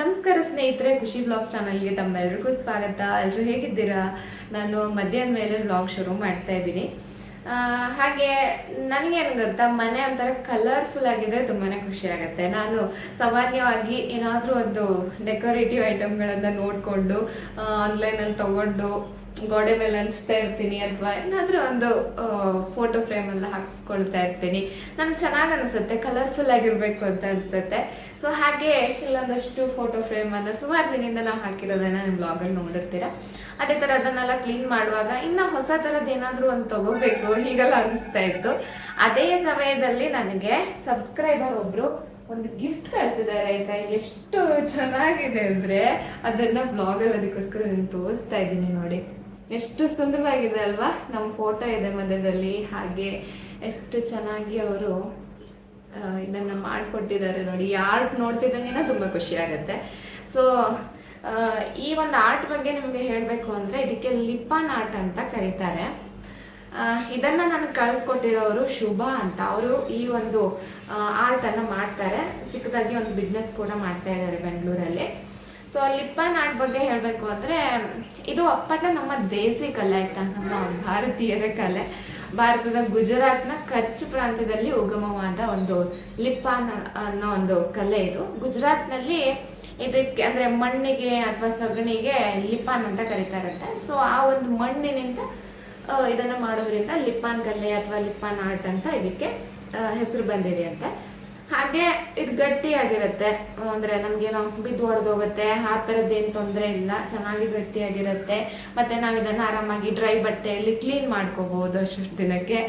ನಮಸ್ಕಾರ ಸ್ನೇಹಿತರೆ, ಖುಷಿ ಬ್ಲಾಗ್ಸ್ ಚಾನಲ್ಗೆ ತಮ್ಮೆಲ್ರಿಗೂ ಸ್ವಾಗತ. ಎಲ್ಲರೂ ಹೇಗಿದ್ದೀರಾ? ನಾನು ಮಧ್ಯಾಹ್ನ ಮೇಲೆ ಬ್ಲಾಗ್ ಶುರು ಮಾಡ್ತಾ ಇದ್ದೀನಿ. ಹಾಗೆ ನನಗೇನು ಗೊತ್ತಾ, ಮನೆ ಒಂಥರ ಕಲರ್ಫುಲ್ ಆಗಿದ್ರೆ ತುಂಬಾ ಖುಷಿ ಆಗುತ್ತೆ. ನಾನು ಸಾಮಾನ್ಯವಾಗಿ ಏನಾದರೂ ಒಂದು ಡೆಕೋರೇಟಿವ್ ಐಟಮ್ಗಳನ್ನು ನೋಡಿಕೊಂಡು ಆನ್ಲೈನಲ್ಲಿ ತಗೊಂಡು ಗೋಡೆ ಮೇಲೆ ಅನಿಸ್ತಾ ಇರ್ತೀನಿ ಅಥವಾ ಏನಾದರೂ ಒಂದು ಫೋಟೋ ಫ್ರೇಮ್ ಎಲ್ಲ ಹಾಕಿಸ್ಕೊಳ್ತಾ ಇರ್ತೀನಿ. ನನಗೆ ಚೆನ್ನಾಗಿ ಅನಿಸುತ್ತೆ ಕಲರ್ಫುಲ್ ಆಗಿರಬೇಕು ಅಂತ ಅನಿಸುತ್ತೆ. ಸೊ ಹಾಗೆ ಇಲ್ಲೊಂದಷ್ಟು ಫೋಟೋ ಫ್ರೇಮ್ ಅನ್ನ ಸುಮಾರು ದಿನದಿಂದ ನಾವು ಹಾಕಿರೋದನ್ನ ನಿಮ್ಮ ಬ್ಲಾಗಲ್ಲಿ ನೋಡಿರ್ತೀರ. ಅದೇ ಥರ ಅದನ್ನೆಲ್ಲ ಕ್ಲೀನ್ ಮಾಡುವಾಗ ಇನ್ನು ಹೊಸ ಥರದ್ದು ಏನಾದರೂ ಒಂದು ತಗೋಬೇಕು ಹೀಗೆಲ್ಲ ಅನಿಸ್ತಾ ಇತ್ತು. ಅದೇ ಸಮಯದಲ್ಲಿ ನನಗೆ ಸಬ್ಸ್ಕ್ರೈಬರ್ ಒಬ್ರು ಒಂದು ಗಿಫ್ಟ್ ಕಳಿಸಿದ್ದಾರೆ ಆಯ್ತಾ? ಎಷ್ಟು ಚೆನ್ನಾಗಿದೆ ಅಂದ್ರೆ ಅದನ್ನ ಬ್ಲಾಗಲ್ಲಿ ಅದಕ್ಕೋಸ್ಕರ ನಾನು ತೋರಿಸ್ತಾ ಇದ್ದೀನಿ ನೋಡಿ. ಎಷ್ಟು ಸುಂದರವಾಗಿದೆ ಅಲ್ವಾ? ನಮ್ಮ ಫೋಟೋ ಇದೆ ಮಧ್ಯದಲ್ಲಿ. ಹಾಗೆ ಎಷ್ಟು ಚೆನ್ನಾಗಿ ಅವರು ಇದನ್ನು ಮಾಡಿಕೊಟ್ಟಿದ್ದಾರೆ ನೋಡಿ. ಆರ್ಟ್ ನೋಡ್ತಿದ್ದಂಗೆನ ತುಂಬ ಖುಷಿ ಆಗುತ್ತೆ. ಸೊ ಈ ಒಂದು ಆರ್ಟ್ ಬಗ್ಗೆ ನಿಮಗೆ ಹೇಳಬೇಕು ಅಂದರೆ ಇದಕ್ಕೆ ಲಿಪಾನ್ ಆರ್ಟ್ ಅಂತ ಕರೀತಾರೆ. ಇದನ್ನು ನಾನು ಕಳಿಸ್ಕೊಟ್ಟಿರೋರು ಶುಭ ಅಂತ. ಅವರು ಈ ಒಂದು ಆರ್ಟನ್ನು ಮಾಡ್ತಾರೆ. ಚಿಕ್ಕದಾಗಿ ಒಂದು ಬಿಸ್ನೆಸ್ ಕೂಡ ಮಾಡ್ತಾ ಇದ್ದಾರೆ ಬೆಂಗಳೂರಲ್ಲಿ. ಸೊ ಲಿಪ್ಪನ್ ಆರ್ಟ್ ಬಗ್ಗೆ ಹೇಳಬೇಕು ಅಂದ್ರೆ, ಇದು ಅಪ್ಪಟ ನಮ್ಮ ದೇಸಿ ಕಲೆ ಆಯ್ತಾ ನಮ್ಮ ಭಾರತೀಯರ ಕಲೆ. ಭಾರತದ ಗುಜರಾತ್ನ ಕಚ್ ಪ್ರಾಂತ್ಯದಲ್ಲಿ ಉಗಮವಾದ ಒಂದು ಲಿಪ್ಪಾನ್ ಅನ್ನೋ ಒಂದು ಕಲೆ ಇದು. ಗುಜರಾತ್ನಲ್ಲಿ ಇದಕ್ಕೆ ಅಂದ್ರೆ ಮಣ್ಣಿಗೆ ಅಥವಾ ಸಗಣಿಗೆ ಲಿಪಾನ್ ಅಂತ ಕರೀತಾರಂತೆ ಸೊ ಆ ಒಂದು ಮಣ್ಣಿನಿಂದ ಇದನ್ನು ಇದನ್ನ ಮಾಡೋದ್ರಿಂದ ಲಿಪ್ಪಾನ್ ಕಲೆ ಅಥವಾ ಲಿಪ್ಪಾನ್ ಆರ್ಟ್ ಅಂತ ಇದಕ್ಕೆ ಹೆಸರು ಬಂದಿದೆ ಅಂತೆ. ಹಾಗೆ ಇದು ಗಟ್ಟಿಯಾಗಿರುತ್ತೆ. ಅಂದ್ರೆ ನಮ್ಗೇನೋ ಬಿದ್ದು ಹೊಡೆದೋಗುತ್ತೆ, ಆ ಥರದ್ದೇನು ತೊಂದರೆ ಇಲ್ಲ. ಚೆನ್ನಾಗಿ ಗಟ್ಟಿಯಾಗಿರುತ್ತೆ. ಮತ್ತೆ ನಾವು ಇದನ್ನ ಆರಾಮಾಗಿ ಡ್ರೈ ಬಟ್ಟೆಯಲ್ಲಿ ಕ್ಲೀನ್ ಮಾಡ್ಕೋಬಹುದು ಅಷ್ಟು ದಿನಕ್ಕೆ.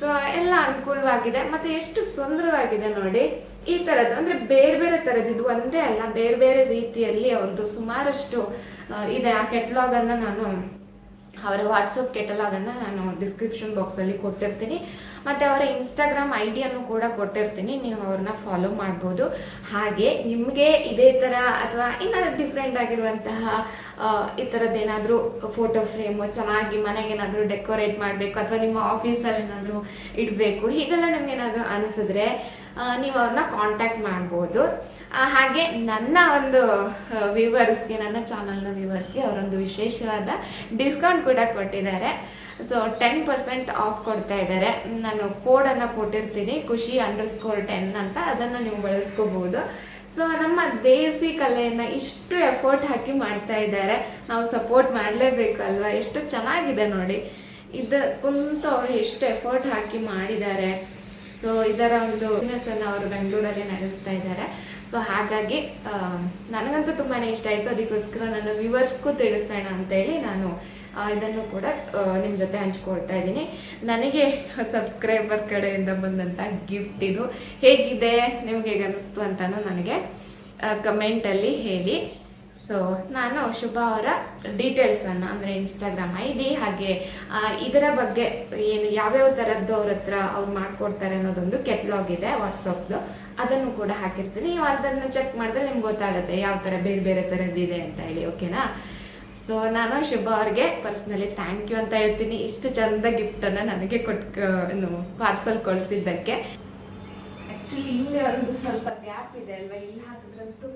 ಸೊ ಎಲ್ಲ ಅನುಕೂಲವಾಗಿದೆ. ಮತ್ತೆ ಎಷ್ಟು ಸುಂದರವಾಗಿದೆ ನೋಡಿ, ಈ ತರದ್ದು. ಅಂದ್ರೆ ಬೇರೆ ಬೇರೆ ತರದ್ದು ಇದು ಒಂದೇ ಅಲ್ಲ. ಬೇರೆ ಬೇರೆ ರೀತಿಯಲ್ಲಿ ಅವ್ರದ್ದು ಸುಮಾರಷ್ಟು ಇದೆ. ಆ ಕೆಟ್ಲಾಗ್ ಅನ್ನ ನಾನು ಅವರ ವಾಟ್ಸಪ್ ಕೆಟಲಾಗ್ ಅನ್ನ ನಾನು ಡಿಸ್ಕ್ರಿಪ್ಷನ್ ಬಾಕ್ಸ್ ಅಲ್ಲಿ ಕೊಟ್ಟಿರ್ತೀನಿ. ಮತ್ತೆ ಅವರ ಇನ್ಸ್ಟಾಗ್ರಾಮ್ ಐ ಡಿಯನ್ನು ಕೂಡ ಕೊಟ್ಟಿರ್ತೀನಿ. ನೀವು ಅವ್ರನ್ನ ಫಾಲೋ ಮಾಡ್ಬೋದು. ಹಾಗೆ ನಿಮಗೆ ಇದೇ ತರ ಅಥವಾ ಇನ್ನೂ ಡಿಫ್ರೆಂಟ್ ಆಗಿರುವಂತಹ ಈ ತರದ ಏನಾದರೂ ಫೋಟೋ ಫ್ರೇಮು ಚೆನ್ನಾಗಿ ಮನೆಗೆ ಏನಾದರೂ ಡೆಕೋರೇಟ್ ಮಾಡಬೇಕು, ಅಥವಾ ನಿಮ್ಮ ಆಫೀಸಲ್ಲಿ ಏನಾದರೂ ಇಡಬೇಕು, ಹೀಗೆಲ್ಲ ನಿಮ್ಗೆ ಏನಾದರೂ ಅನಿಸಿದ್ರೆ ನೀವು ಅವ್ರನ್ನ ಕಾಂಟ್ಯಾಕ್ಟ್ ಮಾಡ್ಬೋದು. ಹಾಗೆ ನನ್ನ ಒಂದು ವ್ಯೂವರ್ಸ್ಗೆ ನನ್ನ ಚಾನಲ್ನ ವ್ಯೂವರ್ಸ್ಗೆ ಅವರೊಂದು ವಿಶೇಷವಾದ ಡಿಸ್ಕೌಂಟ್ ಕೂಡ ಕೊಟ್ಟಿದ್ದಾರೆ. ಸೊ ಟೆನ್ ಪರ್ಸೆಂಟ್ ಆಫ್ ಕೊಡ್ತಾ ಇದ್ದಾರೆ. ನಾನು ಕೋಡನ್ನು ಕೊಟ್ಟಿರ್ತೀನಿ, ಖುಷಿ ಅಂಡರ್ ಸ್ಕೋರ್ ಟೆನ್ ಅಂತ ಅದನ್ನು ನೀವು ಬಳಸ್ಕೋಬಹುದು ಸೊ ನಮ್ಮ ದೇಸಿ ಕಲೆಯನ್ನ ಇಷ್ಟು ಎಫರ್ಟ್ ಹಾಕಿ ಮಾಡ್ತಾ ಇದ್ದಾರೆ. ನಾವು ಸಪೋರ್ಟ್ ಮಾಡಲೇಬೇಕು ಅಲ್ವಾ? ಎಷ್ಟು ಚೆನ್ನಾಗಿದೆ ನೋಡಿ. ಇದು ಕುಂತು ಅವ್ರು ಎಷ್ಟು ಎಫರ್ಟ್ ಹಾಕಿ ಮಾಡಿದ್ದಾರೆ. ಸೊ ಇದರ ಒಂದು ಬಿಸ್ನೆಸ್ ಅನ್ನು ಅವರು ಬೆಂಗಳೂರಲ್ಲಿ ನಡೆಸ್ತಾ ಇದ್ದಾರೆ. ಸೊ ಹಾಗಾಗಿ ನನಗಂತೂ ತುಂಬಾನೇ ಇಷ್ಟ ಆಯ್ತು. ಅದಕ್ಕೋಸ್ಕರ ನನ್ನ ವ್ಯೂವರ್ಸ್ಗೂ ತಿಳಿಸೋಣ ಅಂತೇಳಿ ನಾನು ಆ, ಇದನ್ನು ಕೂಡ ನಿಮ್ಮ ನಿಮ್ ಜೊತೆ ಹಂಚ್ಕೊಳ್ತಾ ಇದ್ದೀನಿ. ನನಗೆ ಸಬ್ಸ್ಕ್ರೈಬರ್ ಕಡೆಯಿಂದ ಬಂದಂತ ಗಿಫ್ಟ್ ಇದು. ಹೇಗಿದೆ? ನಿಮ್ಗೆ ಹೇಗೆ ಅನಿಸ್ತು ಅಂತಾನು ನನಗೆ ಕಮೆಂಟಲ್ಲಿ ಹೇಳಿ. ಸೊ ನಾನು ಶುಭ ಅವರ ಡೀಟೇಲ್ಸ್ ಅನ್ನ ಅಂದ್ರೆ ಇನ್ಸ್ಟಾಗ್ರಾಮ್ ಐ ಡಿ ಹಾಗೆ ಇದರ ಬಗ್ಗೆ ಏನು ಯಾವ್ಯಾವ ತರದ್ದು ಅವ್ರ ಹತ್ರ ಅವ್ರು ಮಾಡ್ಕೊಡ್ತಾರೆ ಅನ್ನೋದೊಂದು ಕೆಟ್ಲಾಗ್ ಇದೆ ವಾಟ್ಸಪ್ದು ಅದನ್ನು ಕೂಡ ಹಾಕಿರ್ತೀನಿ. ನೀವು ಅದನ್ನ ಚೆಕ್ ಮಾಡಿದ್ರೆ ನಿಮ್ಗೆ ಗೊತ್ತಾಗುತ್ತೆ ಯಾವ ತರ ಬೇರೆ ಬೇರೆ ತರದ್ದು ಇದೆ ಅಂತ ಹೇಳಿ ಓಕೆನಾ ಸೊ ನಾನು ಶುಭ ಅವ್ರಿಗೆ ಪರ್ಸ್ನಲಿ ಥ್ಯಾಂಕ್ ಯು ಅಂತ ಹೇಳ್ತೀನಿ. ಇಷ್ಟು ಚಂದ ಗಿಫ್ಟ್ ಅನ್ನ ನನಗೆ ಕೊಟ್ ಪಾರ್ಸಲ್ ಕಳಿಸಿದ್ದಕ್ಕೆ ಆಕ್ಚುಲಿ ಇಲ್ಲಿ ಒಂದು ಸ್ವಲ್ಪ ಗ್ಯಾಪ್ ಇದೆ ಅಲ್ವಾ? ಇಲ್ಲಿ ಹಾಕಿದ್ರಂತೂ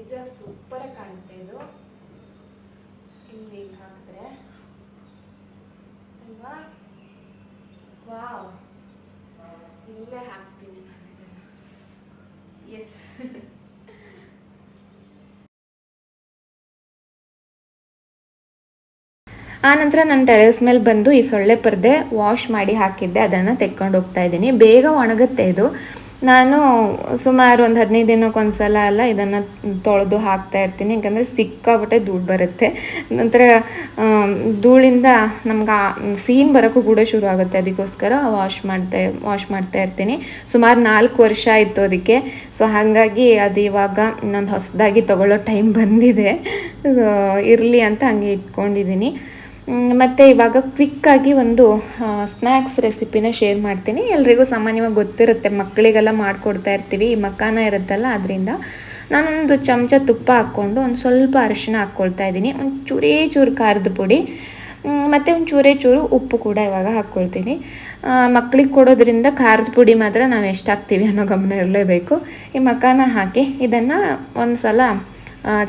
ನಿಜ ಸೂಪರ್ ಕಾಣುತ್ತೆ ಇದು. ಇಲ್ಲಿ ಹಾಕಿದ್ರೆ. ಅಲ್ವಾ? ವಾವ್. ಇಲ್ಲೇ ಹಾಕ್ತೀನಿ ನಾನು ಆ ಎಸ್ ಆನಂತರ ನಾನು ಟೆರೆಸ್ ಮೇಲೆ ಬಂದು ಈ ಸೊಳ್ಳೆ ಪರದೆ ವಾಶ್ ಮಾಡಿ ಹಾಕಿದ್ದೆ. ಅದನ್ನು ತೆಕ್ಕೊಂಡು ಹೋಗ್ತಾ ಇದ್ದೀನಿ. ಬೇಗ ಒಣಗುತ್ತೆ ಇದು. ನಾನು ಸುಮಾರು ಒಂದು ಹದಿನೈದು ದಿನಕ್ಕೊಂದ್ಸಲ ಅಲ್ಲ, ಇದನ್ನು ತೊಳೆದು ಹಾಕ್ತಾ ಇರ್ತೀನಿ. ಯಾಕಂದರೆ ಸಿಕ್ಕಾಬಿಟ್ಟೆ ಧೂಳು ಬರುತ್ತೆ. ನಂತರ ಧೂಳಿಂದ ನಮ್ಗೆ ಸೀನ್ ಬರೋಕ್ಕೂ ಕೂಡ ಶುರು ಆಗುತ್ತೆ. ಅದಕ್ಕೋಸ್ಕರ ವಾಶ್ ಮಾಡ್ತಾ ವಾಶ್ ಮಾಡ್ತಾ ಇರ್ತೀನಿ. ಸುಮಾರು ನಾಲ್ಕು ವರ್ಷ ಆಯಿತು ಅದಕ್ಕೆ. ಸೊ ಹಾಗಾಗಿ ಅದು ಇವಾಗ ನಾನು ಹೊಸದಾಗಿ ತೊಗೊಳ್ಳೋ ಟೈಮ್ ಬಂದಿದೆ. ಇರಲಿ ಅಂತ ಹಂಗೆ ಇಟ್ಕೊಂಡಿದ್ದೀನಿ. ಮತ್ತೆ ಇವಾಗ ಕ್ವಿಕ್ಕಾಗಿ ಒಂದು ಸ್ನ್ಯಾಕ್ಸ್ ರೆಸಿಪಿನ ಶೇರ್ ಮಾಡ್ತೀನಿ. ಎಲ್ರಿಗೂ ಸಾಮಾನ್ಯವಾಗಿ ಗೊತ್ತಿರುತ್ತೆ ಮಕ್ಕಳಿಗೆಲ್ಲ ಮಾಡಿಕೊಡ್ತಾ ಇರ್ತೀವಿ, ಈ ಮಕ್ಕಾನ ಇರುತ್ತಲ್ಲ, ಅದರಿಂದ ನಾನೊಂದು ಚಮಚ ತುಪ್ಪ ಹಾಕ್ಕೊಂಡು ಒಂದು ಸ್ವಲ್ಪ ಅರಿಶಿನ ಹಾಕ್ಕೊಳ್ತಾ ಇದ್ದೀನಿ. ಒಂದು ಚೂರೇ ಚೂರು ಖಾರದ ಪುಡಿ ಮತ್ತು ಒಂದು ಚೂರೇ ಚೂರು ಉಪ್ಪು ಕೂಡ ಇವಾಗ ಹಾಕ್ಕೊಳ್ತೀನಿ. ಮಕ್ಕಳಿಗೆ ಕೊಡೋದ್ರಿಂದ ಖಾರದ ಪುಡಿ ಮಾತ್ರ ನಾವು ಎಷ್ಟು ಹಾಕ್ತೀವಿ ಅನ್ನೋ ಗಮನ ಇರಲೇಬೇಕು. ಈ ಮಕಾನ ಹಾಕಿ ಇದನ್ನು ಒಂದು ಸಲ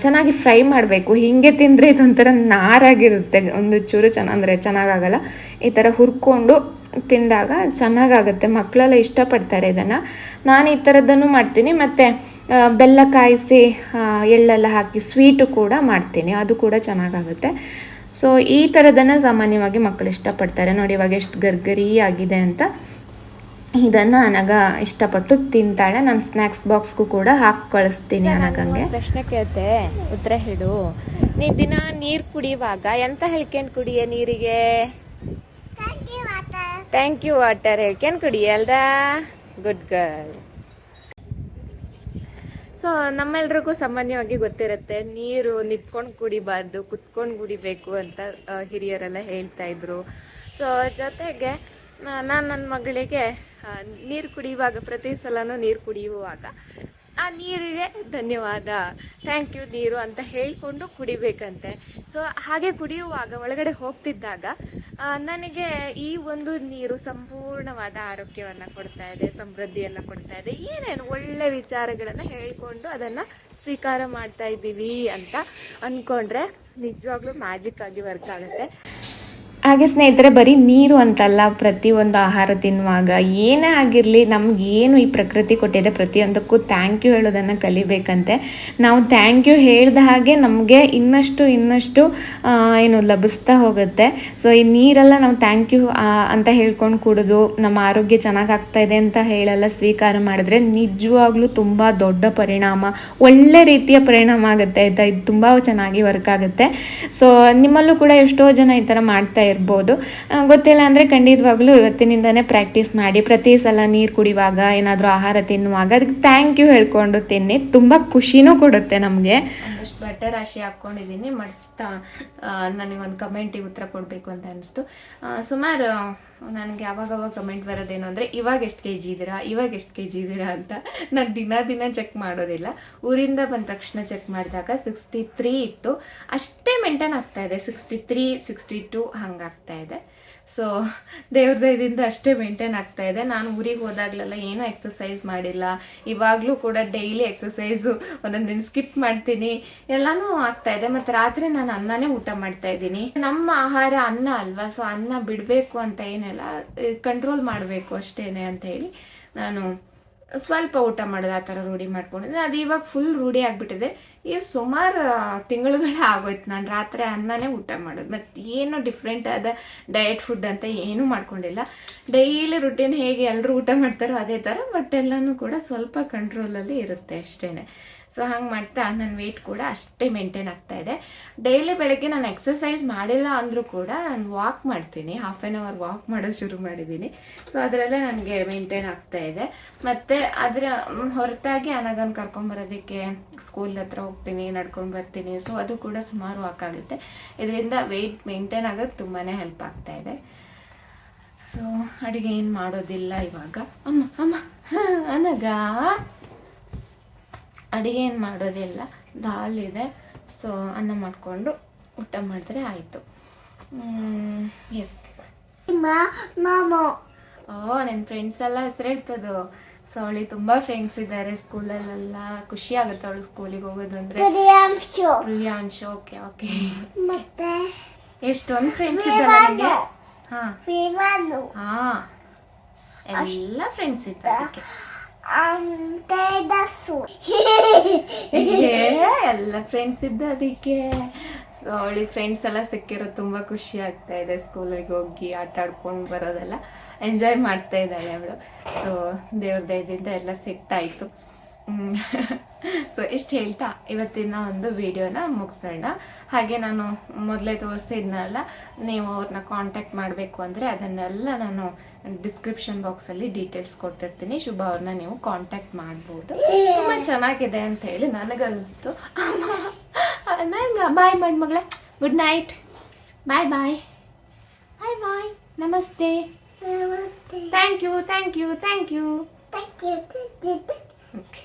ಚೆನ್ನಾಗಿ ಫ್ರೈ ಮಾಡಬೇಕು. ಹೀಗೆ ತಿಂದರೆ ಇದೊಂಥರ ನಾರಾಗಿರುತ್ತೆ. ಒಂದು ಚೂರು ಚೆನ್ನ, ಅಂದರೆ ಚೆನ್ನಾಗಾಗಲ್ಲ. ಈ ಥರ ಹುರ್ಕೊಂಡು ತಿಂದಾಗ ಚೆನ್ನಾಗಾಗುತ್ತೆ. ಮಕ್ಕಳೆಲ್ಲ ಇಷ್ಟಪಡ್ತಾರೆ ಇದನ್ನು. ನಾನು ಈ ಥರದ್ದನ್ನು ಮಾಡ್ತೀನಿ. ಮತ್ತು ಬೆಲ್ಲ ಕಾಯಿಸಿ ಎಳ್ಳೆಲ್ಲ ಹಾಕಿ ಸ್ವೀಟು ಕೂಡ ಮಾಡ್ತೀನಿ. ಅದು ಕೂಡ ಚೆನ್ನಾಗಾಗುತ್ತೆ. ಸೊ, ಈ ಥರದನ್ನು ಸಾಮಾನ್ಯವಾಗಿ ಮಕ್ಕಳು ಇಷ್ಟಪಡ್ತಾರೆ. ನೋಡಿ, ಇವಾಗ ಎಷ್ಟು ಗರ್ಗರಿ ಆಗಿದೆ ಅಂತ. ಇದನ್ನು ಅನಗ ಇಷ್ಟಪಟ್ಟು ತಿಂತಾಳೆ. ನಾನು ಸ್ನ್ಯಾಕ್ಸ್ ಬಾಕ್ಸ್ಗೂ ಕೂಡ ಹಾಕಿ ಕಳಿಸ್ತೀನಿ ಅನಗಂಗೆ. ಪ್ರಶ್ನೆ ಕೇಳ್ತೆ. ಉತ್ತರ ಹೇಳು. ನೀ ದಿನ ನೀರು ಕುಡಿಯುವಾಗ ಎಂತ ಹೇಳ್ಕೊಂಡು ಕುಡಿಯ ನೀರಿಗೆ? ಥ್ಯಾಂಕ್ ಯು ವಾಟರ್ ಹೇಳ್ಕೊಂಡು ಕುಡಿಯ ಅಲ್ದ? ಗುಡ್ ಗರ್ಲ್ ಸೊ ನಮ್ಮೆಲ್ರಿಗೂ ಸಾಮಾನ್ಯವಾಗಿ ಗೊತ್ತಿರುತ್ತೆ ನೀರು ನಿಂತ್ಕೊಂಡು ಕುಡಿಬಾರ್ದು ಕುತ್ಕೊಂಡು ಕುಡಿಬೇಕು ಅಂತ ಹಿರಿಯರೆಲ್ಲ ಹೇಳ್ತಾ ಇದ್ರು. ಸೊ ಜೊತೆಗೆ ನಾನು ನನ್ನ ಮಗಳಿಗೆ ನೀರು ಕುಡಿಯುವಾಗ ಪ್ರತಿ ಸಲನೂ ನೀರು ಕುಡಿಯುವಾಗ ಆ ನೀರಿಗೆ ಧನ್ಯವಾದ. ಥ್ಯಾಂಕ್ ಯು ನೀರು ಅಂತ ಹೇಳಿಕೊಂಡು ಕುಡಿಬೇಕಂತೆ. ಸೊ ಹಾಗೆ ಕುಡಿಯುವಾಗ ಒಳಗಡೆ ಹೋಗ್ತಿದ್ದಾಗ ನನಗೆ ಈ ಒಂದು ನೀರು ಸಂಪೂರ್ಣವಾದ ಆರೋಗ್ಯವನ್ನು ಕೊಡ್ತಾ ಇದೆ, ಸಮೃದ್ಧಿಯನ್ನು ಕೊಡ್ತಾ ಇದೆ. ಏನೇನು ಒಳ್ಳೆ ವಿಚಾರಗಳನ್ನು ಹೇಳಿಕೊಂಡು ಅದನ್ನು ಸ್ವೀಕಾರ ಮಾಡ್ತಾ ಇದ್ದೀವಿ ಅಂತ ಅಂದ್ಕೊಂಡ್ರೆ ನಿಜವಾಗ್ಲೂ ಮ್ಯಾಜಿಕ್ ಆಗಿ ವರ್ಕ್ ಆಗುತ್ತೆ. ಹಾಗೆ ಸ್ನೇಹಿತರೆ, ಬರೀ ನೀರು ಅಂತಲ್ಲ ಪ್ರತಿಯೊಂದು ಆಹಾರ ತಿನ್ನುವಾಗ ಏನೇ ಆಗಿರಲಿ ನಮ್ಗೆ ಏನು ಈ ಪ್ರಕೃತಿ ಕೊಟ್ಟಿದೆ ಪ್ರತಿಯೊಂದಕ್ಕೂ ಥ್ಯಾಂಕ್ ಯು ಹೇಳೋದನ್ನು ಕಲಿಬೇಕಂತೆ. ನಾವು ಥ್ಯಾಂಕ್ ಯು ಹೇಳ್ದ ಹಾಗೆ ನಮಗೆ ಇನ್ನಷ್ಟು ಇನ್ನಷ್ಟು ಏನು ಲಭಿಸ್ತಾ ಹೋಗುತ್ತೆ. ಸೊ ಈ ನೀರೆಲ್ಲ ನಾವು ಥ್ಯಾಂಕ್ ಯು ಅಂತ ಹೇಳ್ಕೊಂಡು ಕುಡಿದು ನಮ್ಮ ಆರೋಗ್ಯ ಚೆನ್ನಾಗಿ ಆಗ್ತಾ ಇದೆ ಅಂತ ಹೇಳೆಲ್ಲ ಸ್ವೀಕಾರ ಮಾಡಿದ್ರೆ ನಿಜವಾಗ್ಲೂ ತುಂಬ ದೊಡ್ಡ ಪರಿಣಾಮ, ಒಳ್ಳೆ ರೀತಿಯ ಪರಿಣಾಮ ಆಗುತ್ತೆ. ಆಯಿತಾ ಇದು ತುಂಬ ಚೆನ್ನಾಗಿ ವರ್ಕ್ ಆಗುತ್ತೆ. ಸೊ ನಿಮ್ಮಲ್ಲೂ ಕೂಡ ಎಷ್ಟೋ ಜನ ಈ ಥರ ಮಾಡ್ತಾ ಇರ್ಬೋದು. ಗೊತ್ತಿಲ್ಲ ಅಂದರೆ ಖಂಡಿತವಾಗ್ಲೂ ಇವತ್ತಿನಿಂದನೇ ಪ್ರಾಕ್ಟೀಸ್ ಮಾಡಿ, ಪ್ರತಿ ಸಲ ನೀರು ಕುಡಿಯುವಾಗ ಏನಾದರೂ ಆಹಾರ ತಿನ್ನುವಾಗ ಅದಕ್ಕೆ ಥ್ಯಾಂಕ್ ಯು ಹೇಳ್ಕೊಂಡು ತಿನ್ನಿ. ತುಂಬ ಖುಷಿನೂ ಕೊಡುತ್ತೆ ನಮಗೆ. ಒಂದಷ್ಟು ಬಟ್ಟೆ ರಾಶಿ ಹಾಕ್ಕೊಂಡಿದ್ದೀನಿ, ಮಡ್ಚ್ತಾ ನನಗೆ ಒಂದು ಕಮೆಂಟಿಗೆ ಉತ್ತರ ಕೊಡಬೇಕು ಅಂತ ಅನಿಸ್ತು. ಸುಮಾರು, ನನಗೆ ಯಾವಾಗವಾಗ ಕಮೆಂಟ್ ಬರೋದೇನು ಅಂದರೆ, ಇವಾಗ ಎಷ್ಟು ಕೆ ಜಿ ಇದ್ದೀರಾ ಇವಾಗ ಎಷ್ಟು ಕೆ ಜಿ ಇದ್ದೀರಾ ಅಂತ ನಾನು ದಿನ ದಿನ ಚೆಕ್ ಮಾಡೋದಿಲ್ಲ. ಊರಿಂದ ಬಂದ ತಕ್ಷಣ ಚೆಕ್ ಮಾಡಿದಾಗ ಸಿಕ್ಸ್ಟಿ ತ್ರೀ ಇತ್ತು. ಅಷ್ಟೇ ಮೇಂಟೈನ್ ಆಗ್ತಾ ಇದೆ. ಸಿಕ್ಸ್ಟಿ ತ್ರೀ ಸಿಕ್ಸ್ಟಿ ಟು ಹಂಗಾಗ್ತಾ ಇದೆ. ಸೊ ದೇವ್ರ ದಯದಿಂದ ಅಷ್ಟೇ ಮೇಂಟೈನ್ ಆಗ್ತಾ ಇದೆ. ನಾನು ಊರಿಗೆ ಹೋದಾಗ್ಲೆಲ್ಲ ಏನೂ ಎಕ್ಸಸೈಸ್ ಮಾಡಿಲ್ಲ. ಇವಾಗಲೂ ಕೂಡ ಡೈಲಿ ಎಕ್ಸಸೈಸು ಒಂದೊಂದು ದಿನ ಸ್ಕಿಪ್ ಮಾಡ್ತೀನಿ. ಎಲ್ಲಾನು ಆಗ್ತಾ ಇದೆ. ಮತ್ತು ರಾತ್ರಿ ನಾನು ಅನ್ನನೇ ಊಟ ಮಾಡ್ತಾ ಇದ್ದೀನಿ. ನಮ್ಮ ಆಹಾರ ಅನ್ನ ಅಲ್ವಾ? ಸೊ ಅನ್ನ ಬಿಡಬೇಕು ಅಂತ ಏನಿಲ್ಲ ಕಂಟ್ರೋಲ್ ಮಾಡಬೇಕು ಅಷ್ಟೇನೆ ಅಂತ ಹೇಳಿ ನಾನು ಸ್ವಲ್ಪ ಊಟ ಮಾಡೋದು ಆ ಥರ ರೂಢಿ ಮಾಡ್ಕೊಂಡಿದ್ದೆ ಅದು ಇವಾಗ ಫುಲ್ ರೂಢಿ ಆಗಿಬಿಟ್ಟಿದೆ. ಈ ಸುಮಾರು ತಿಂಗಳುಗಳೇ ಆಗೋಯ್ತು ನಾನು ರಾತ್ರಿ ಅನ್ನನೇ ಊಟ ಮಾಡೋದು. ಮತ್ತು ಏನು ಡಿಫ್ರೆಂಟ್ ಆದ ಡಯಟ್ ಫುಡ್ ಅಂತ ಏನೂ ಮಾಡ್ಕೊಂಡಿಲ್ಲ. ಡೈಲಿ ರುಟೀನ್ ಹೇಗೆ ಎಲ್ಲರೂ ಊಟ ಮಾಡ್ತಾರೋ ಅದೇ ಥರ ಬಟ್ ಎಲ್ಲನೂ ಕೂಡ ಸ್ವಲ್ಪ ಕಂಟ್ರೋಲಲ್ಲಿ ಇರುತ್ತೆ ಅಷ್ಟೇ ಸೊ ಹಂಗೆ ಮಾಡ್ತಾ ನನ್ನ ವೆಯ್ಟ್ ಕೂಡ ಅಷ್ಟೇ ಮೇಂಟೈನ್ ಆಗ್ತಾ ಇದೆ. ಡೈಲಿ ಬೆಳಗ್ಗೆ ನಾನು ಎಕ್ಸಸೈಸ್ ಮಾಡಿಲ್ಲ ಅಂದರೂ ಕೂಡ ನಾನು ವಾಕ್ ಮಾಡ್ತೀನಿ. ಹಾಫ್ ಆನ್ ಅವರ್ ವಾಕ್ ಮಾಡೋದು ಶುರು ಮಾಡಿದ್ದೀನಿ ಸೊ ಅದರಲ್ಲೇ ನನಗೆ ಮೇಂಟೈನ್ ಆಗ್ತಾ ಇದೆ. ಮತ್ತು ಅದರ ಹೊರತಾಗಿ ಅನಗನ್ ಕರ್ಕೊಂಬರೋದಕ್ಕೆ ಸ್ಕೂಲ್ ಹತ್ರ ಹೋಗ್ತೀನಿ, ನಡ್ಕೊಂಡು ಬರ್ತೀನಿ. ಸೊ ಅದು ಕೂಡ ಸುಮಾರು ವಾಕ್ ಆಗುತ್ತೆ. ಇದರಿಂದ ವೆಯ್ಟ್ ಮೇಂಟೈನ್ ಆಗೋದು ತುಂಬಾ ಹೆಲ್ಪ್ ಆಗ್ತಾ ಇದೆ. ಸೊ ಅಡುಗೆ ಏನು ಮಾಡೋದಿಲ್ಲ ಇವಾಗ. ಅಮ್ಮ ಅಮ್ಮ ಅನಗ. ಅಡುಗೆ ಏನು ಮಾಡೋದಿಲ್ಲ ದಾಲ್ ಇದೆ. ಸೊ ಅನ್ನ ಮಾಡಿಕೊಂಡು ಊಟ ಮಾಡಿದ್ರೆ ಆಯಿತು. ಎಸ್ ಓ ನನ್ನ ಫ್ರೆಂಡ್ಸ್ ಎಲ್ಲ ಹೆಸರಿಡ್ತದು ಸೊ ಅವಳಿಗೆ ತುಂಬ ಫ್ರೆಂಡ್ಸ್ ಇದ್ದಾರೆ ಸ್ಕೂಲಲ್ಲೆಲ್ಲ. ಖುಷಿ ಆಗುತ್ತೆ ಅವಳು ಸ್ಕೂಲಿಗೆ ಹೋಗೋದು ಅಂದರೆ. ಪ್ರಿಯಾಂಶು. ಓಕೆ ಓಕೆ ಮತ್ತೆ? ಎಷ್ಟೊಂದು ಫ್ರೆಂಡ್ಸ್ ಇದ್ದಾರೆ ನನಗೆ ಹಾಂ. ಹಾಂ. ಎಲ್ಲ ಫ್ರೆಂಡ್ಸ್ ಇದ್ದಾರೆ ಎಲ್ಲ ಫ್ರೆಂಡ್ಸ್ ಇದ್ದ ಅದಕ್ಕೆ. ಅವಳಿ ಫ್ರೆಂಡ್ಸ್ ಎಲ್ಲ ಸಿಕ್ಕಿರೋದು ತುಂಬಾ ಖುಷಿ ಆಗ್ತಾ ಇದೆ. ಸ್ಕೂಲಿಗೆ ಹೋಗಿ ಆಟ ಆಡ್ಕೊಂಡು ಬರೋದೆಲ್ಲ ಎಂಜಾಯ್ ಮಾಡ್ತಾ ಇದ್ದಾಳೆ ಅವಳು. ಸೊ ದೇವ್ರ ದಯದಿಂದ ಎಲ್ಲ ಸಿಗ್ತಾ ಇತ್ತು ಸೊ ಇಷ್ಟು ಹೇಳ್ತಾ ಇವತ್ತಿನ ಒಂದು ವಿಡಿಯೋನ ಮುಗಿಸೋಣ. ಹಾಗೆ ನಾನು ಮೊದಲೇ ತೋರಿಸಿದ್ನಲ್ಲ, ನೀವು ಅವ್ರನ್ನ ಕಾಂಟ್ಯಾಕ್ಟ್ ಮಾಡಬೇಕು ಅಂದರೆ ಅದನ್ನೆಲ್ಲ ನಾನು ಡಿಸ್ಕ್ರಿಪ್ಷನ್ ಬಾಕ್ಸಲ್ಲಿ ಡೀಟೇಲ್ಸ್ ಕೊಟ್ಟಿರ್ತೀನಿ. ಶುಭ ಅವ್ರನ್ನ ನೀವು ಕಾಂಟ್ಯಾಕ್ಟ್ ಮಾಡ್ಬೋದು. ತುಂಬ ಚೆನ್ನಾಗಿದೆ ಅಂತ ಹೇಳಿ ನನಗನ್ನಿಸ್ತು. ನಂಗೆ ಬಾಯ್ ಮಾಡಿ ಮಗಳೇ good night bye bye bye bye ನಮಸ್ತೆ. Thank you thank you thank you thank you okay